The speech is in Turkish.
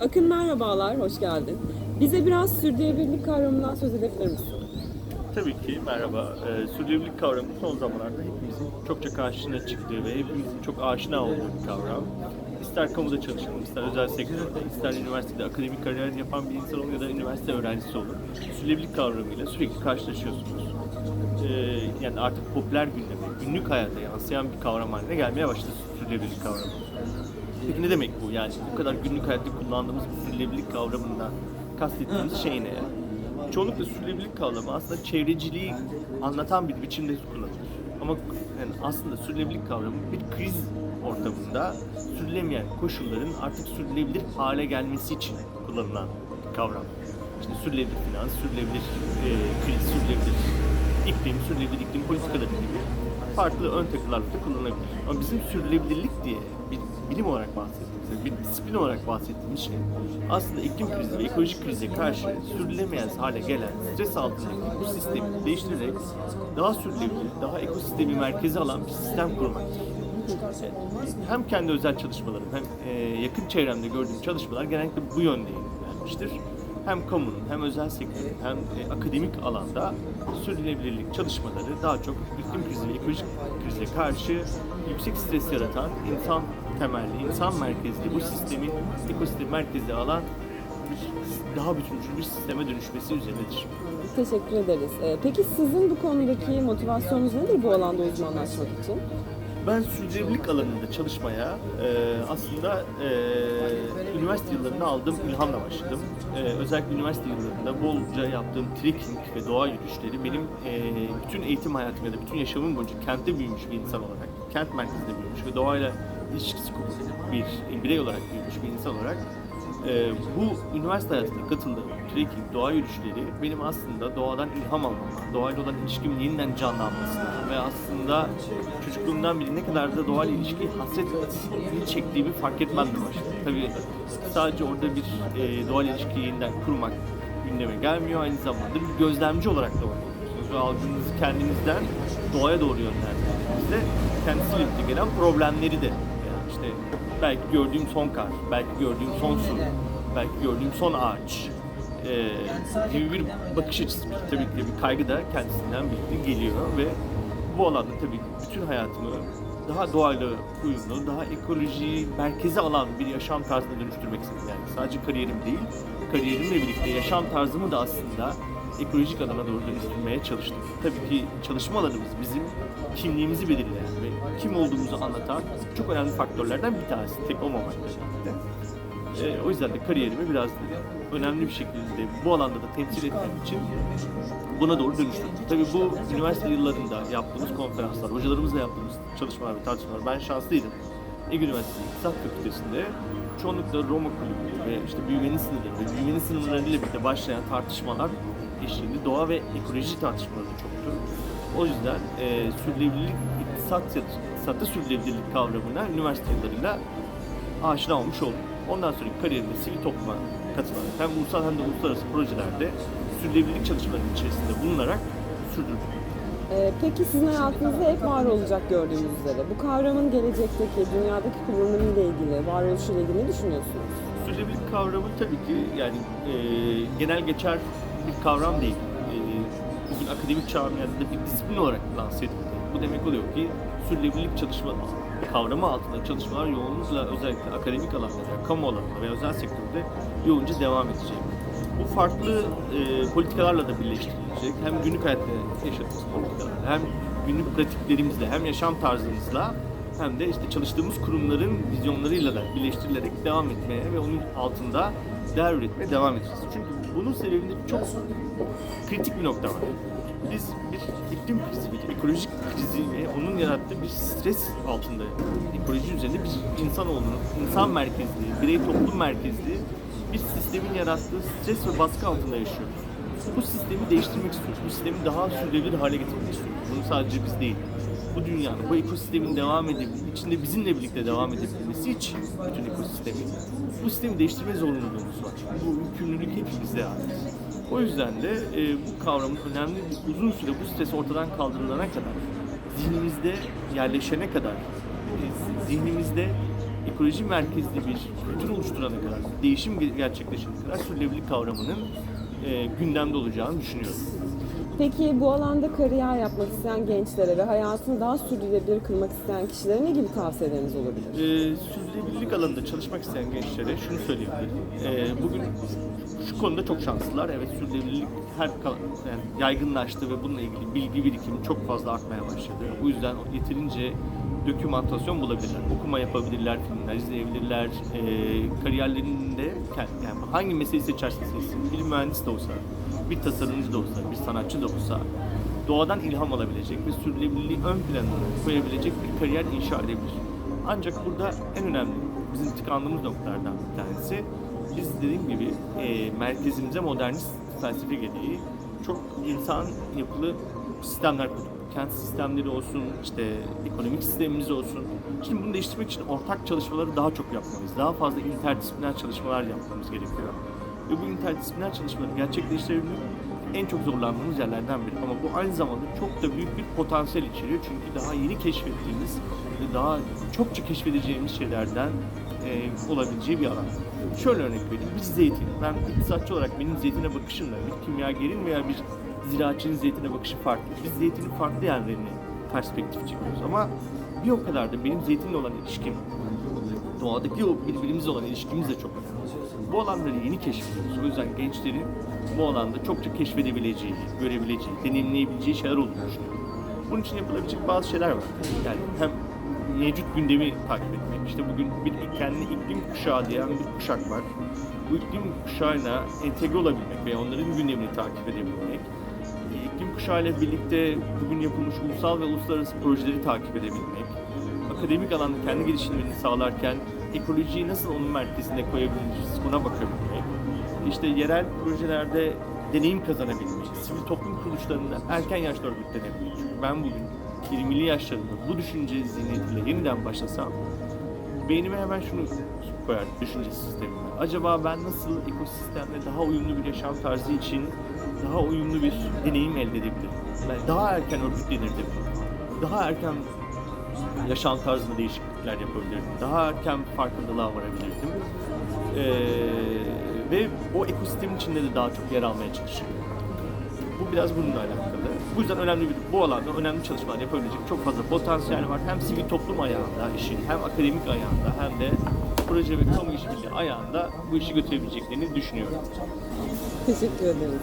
Akın merhabalar, hoş geldin. Bize biraz sürdürülebilirlik kavramından söz edebilir misin? Tabii ki merhaba. Ee, sürdürülebilirlik kavramı son zamanlarda hepimizin çokça karşına çıktığı ve hepimizin çok aşina olduğu bir kavram. İster kamuda çalışalım, ister özel sektörde, ister üniversitede akademik kariyer yapan bir insan olun ya da üniversite öğrencisi olun. Sürdürülebilirlik kavramıyla sürekli karşılaşıyorsunuz. Ee, yani artık popüler gündeme, günlük hayata yansıyan bir kavram haline gelmeye başladı sürdürülebilirlik kavramı. Ne demek bu? Yani bu kadar günlük hayatta kullandığımız bu sürdürülebilirlik kavramından kastettiğimiz şey ne? Çoğunlukla sürdürülebilirlik kavramı aslında çevreciliği anlatan bir biçimde kullanılır. Ama yani aslında sürdürülebilirlik kavramı bir kriz ortamında sürülemeyen koşulların artık sürdürülebilir hale gelmesi için kullanılan bir kavram. İşte sürdürülebilir finans, sürdürülebilir e, kriz, sürdürülebilir iklim, sürdürülebilir iklim politikaları gibi farklı ön takılarla da kullanılabilir. Ama bizim sürdürülebilirlik diye bir bilim olarak bahsettiğimiz, bir disiplin olarak bahsettiğimiz şey aslında iklim krizi ve ekolojik krize karşı sürdürülemez hale gelen stres altındaki bu sistemi değiştirerek daha sürdürülebilir, daha ekosistemi merkeze alan bir sistem kurmaktır. Hem kendi özel çalışmalarım hem e, yakın çevremde gördüğüm çalışmalar genellikle bu yönde ilerlemiştir. Hem kamunun hem özel sektörün hem e, akademik alanda sürdürülebilirlik çalışmaları daha çok iklim krizi ve ekolojik krize karşı yüksek stres yaratan insan temelli, insan merkezli bu sistemin ekosistemi merkeze alan daha bütüncül bir sisteme dönüşmesi üzerinedir. Teşekkür ederiz. Ee, Peki sizin bu konudaki motivasyonunuz nedir bu alanda uzmanlaşmak için? Ben sürdürülebilirlik alanında çalışmaya e, aslında e, üniversite yıllarında aldığım ilhamla başladım. E, özellikle üniversite yıllarında bolca yaptığım trekking ve doğa yürüyüşleri benim e, bütün eğitim hayatım ya da bütün yaşamım boyunca kentte büyümüş bir insan olarak, kent merkezinde büyümüş ve doğayla ilişkisi kurmuş bir birey olarak büyümüş bir insan olarak e, bu üniversite hayatında katıldığım trekking, doğa yürüyüşleri benim aslında doğadan ilham almama, doğayla olan ilişkimin yeniden canlanmasına ve aslında çocukluğumdan beri ne kadar da doğayla ilişki hasretini çektiğimi fark etmem de başladı. Tabii sadece orada bir e, doğayla ilişkiyi yeniden kurmak gündeme gelmiyor. Aynı zamanda bir gözlemci olarak da oluyorsunuz ve algınızı kendinizden doğaya doğru yönlendirdiğinizde kendisiyle birlikte gelen problemleri de belki gördüğüm son kar, belki gördüğüm son su, belki gördüğüm son ağaç e, gibi bir bakış açısı. Tabii ki bir kaygı da kendisinden birlikte geliyor ve bu alanda tabii bütün hayatımı daha doğayla uyumlu, daha ekolojiyi merkeze alan bir yaşam tarzına dönüştürmek istedim. Yani sadece kariyerim değil, kariyerimle birlikte yaşam tarzımı da aslında ekolojik alana doğru dönüştürmeye çalıştım. Tabii ki çalışma alanımız bizim kimliğimizi belirleyen ve kim olduğumuzu anlatan çok önemli faktörlerden bir tanesi. Tek birlikte. Ee, o yüzden de kariyerimi biraz önemli bir şekilde bu alanda da temsil etmem için buna doğru dönüştürdüm. Tabii bu üniversite yıllarında yaptığımız konferanslar, hocalarımızla yaptığımız çalışmalar ve tartışmalar, ben şanslıydım. Ege Üniversitesi İktisat Fakültesi'nde çoğunlukla Roma Kulübü ve işte büyümenin sınırları ve büyümenin sınırlarıyla birlikte başlayan tartışmalar eşliğinde doğa ve ekoloji tartışmaları çoktu. O yüzden e, sürdürülebilirlik, iktisat, iktisatta sürdürülebilirlik kavramına üniversite yıllarıyla aşina olmuş oldum. Ondan sonra kariyerimi sivil topluma katılarak hem ulusal hem de uluslararası projelerde sürdürülebilirlik çalışmalarının içerisinde bulunarak sürdürdüm. Ee, Peki sizin hayatınızda hep var olacak gördüğünüz üzere. Bu kavramın gelecekteki, dünyadaki kullanımıyla ilgili, varoluşuyla ilgili ne düşünüyorsunuz? Sürdürülebilirlik kavramı tabii ki yani e, genel geçer bir kavram değil. E, bugün akademik camiada bir disiplin olarak lanse edildi. Bu demek oluyor ki sürdürülebilirlik çalışma kavramı altında çalışmalar yoğunlukla özellikle akademik alanda, kamu alanında ve özel sektörde yoğunca devam edecek. Bu farklı e, politikalarla da birleştirilecek. Hem günlük hayatta yaşadığımız politikalarla, hem günlük pratiklerimizle, hem yaşam tarzımızla hem de işte çalıştığımız kurumların vizyonlarıyla da birleştirilerek devam etmeye ve onun altında değer üretmeye devam edeceğiz. Çünkü bunun sebebinde çok kritik bir nokta var. Biz bir iklim krizi, bir ekolojik krizi ve onun yarattığı bir stres altında ekoloji üzerinde bir insanoğlunun, insan merkezli, birey toplum merkezli bir sistemin yarattığı stres ve baskı altında yaşıyoruz. Bu sistemi değiştirmek istiyoruz. Bu sistemi daha sürdürülebilir hale getirmek istiyoruz. Bunu sadece biz değil. Bu dünyanın, bu ekosistemin devam edebilmesi, içinde bizimle birlikte devam edebilmesi için bütün ekosistemin bu sistemi değiştirme zorunluluğumuz var. Bu yükümlülük hepimizde ait. O yüzden de e, bu kavramın önemli uzun süre bu stres ortadan kaldırılana kadar, zihnimizde yerleşene kadar, e, zihnimizde ekoloji merkezli bir kültür oluşturana kadar, değişim gerçekleşene kadar sürdürülebilirlik kavramının e, gündemde olacağını düşünüyorum. Peki bu alanda kariyer yapmak isteyen gençlere ve hayatını daha sürdürülebilir kılmak isteyen kişilere ne gibi tavsiyeleriniz olabilir? Ee, sürdürülebilirlik alanında çalışmak isteyen gençlere şunu söyleyebilirim. Ee, bugün şu konuda çok şanslılar. Evet sürdürülebilirlik her yani yaygınlaştı ve bununla ilgili bilgi birikimi çok fazla artmaya başladı. Bu yüzden yeterince dokümantasyon bulabilirler, okuma yapabilirler, filmler izleyebilirler, ee, kariyerlerinde yani hangi mesleği seçerse seçsin, bir mühendis de olsa, bir tasarımcı da olsa, bir sanatçı da olsa doğadan ilham alabilecek ve sürdürülebilirliği ön plana koyabilecek bir kariyer inşa edebilir. Ancak burada en önemli, bizim tıkandığımız noktalardan bir tanesi, biz dediğim gibi e, merkezimize modernist felsefe gereği çok insan yapılı sistemler kurduk. Kent sistemleri olsun, işte ekonomik sistemimiz olsun. Şimdi bunu değiştirmek için ortak çalışmaları daha çok yapmalıyız. Daha fazla interdisipliner çalışmalar yapmamız gerekiyor. Ve bu interdisipliner çalışmaları gerçekleştirebilmek en çok zorlandığımız yerlerden biri. Ama bu aynı zamanda çok da büyük bir potansiyel içeriyor. Çünkü daha yeni keşfettiğimiz ve daha çokça keşfedeceğimiz şeylerden e, olabileceği bir alan. Şöyle örnek vereyim. Biz zeytin. Ben iktisatçı olarak benim zeytine bakışımla bir kimyagerin veya bir ziraatçının zeytine bakışı farklı. Biz zeytinin farklı yerlerini perspektif çekiyoruz. Ama bir o kadar da benim zeytinle olan ilişkim doğadaki o birbirimizle olan ilişkimiz de çok önemli. Bu alanları yeni keşfediyoruz. O yüzden gençlerin bu alanda çokça keşfedebileceği, görebileceği, deneyimleyebileceği şeyler olduğunu düşünüyorum. Bunun için yapılabilecek bazı şeyler var. Yani hem mevcut gündemi takip etmek. İşte bugün bir kendini iklim kuşağı diyen bir kuşak var. Bu iklim kuşağına entegre olabilmek ve onların gündemini takip edebilmek. İklim kuşağı ile birlikte bugün yapılmış ulusal ve uluslararası projeleri takip edebilmek akademik alanda kendi gelişimlerini sağlarken ekolojiyi nasıl onun merkezine koyabiliriz buna bakabilmek. İşte yerel projelerde deneyim kazanabilmek, sivil toplum kuruluşlarında erken yaşta örgütlenebilmek. Çünkü ben bugün 20'li yaşlarımda bu düşünce zihniyetiyle yeniden başlasam beynime hemen şunu koyar düşünce sistemine. Acaba ben nasıl ekosistemle daha uyumlu bir yaşam tarzı için daha uyumlu bir deneyim elde edebilirim? Ben daha erken örgütlenirdim. Daha erken yaşam tarzında değişiklikler yapabilirdim. Daha erken farkındalığa varabilirdim. Ee, ve o ekosistemin içinde de daha çok yer almaya çalışırdım. Bu biraz bununla alakalı. Bu yüzden önemli bir, bu alanda önemli çalışmalar yapabilecek çok fazla potansiyel var. Hem sivil toplum ayağında işin, hem akademik ayağında, hem de proje ve kamu işbirliği ayağında bu işi götürebileceklerini düşünüyorum. Teşekkür ederiz.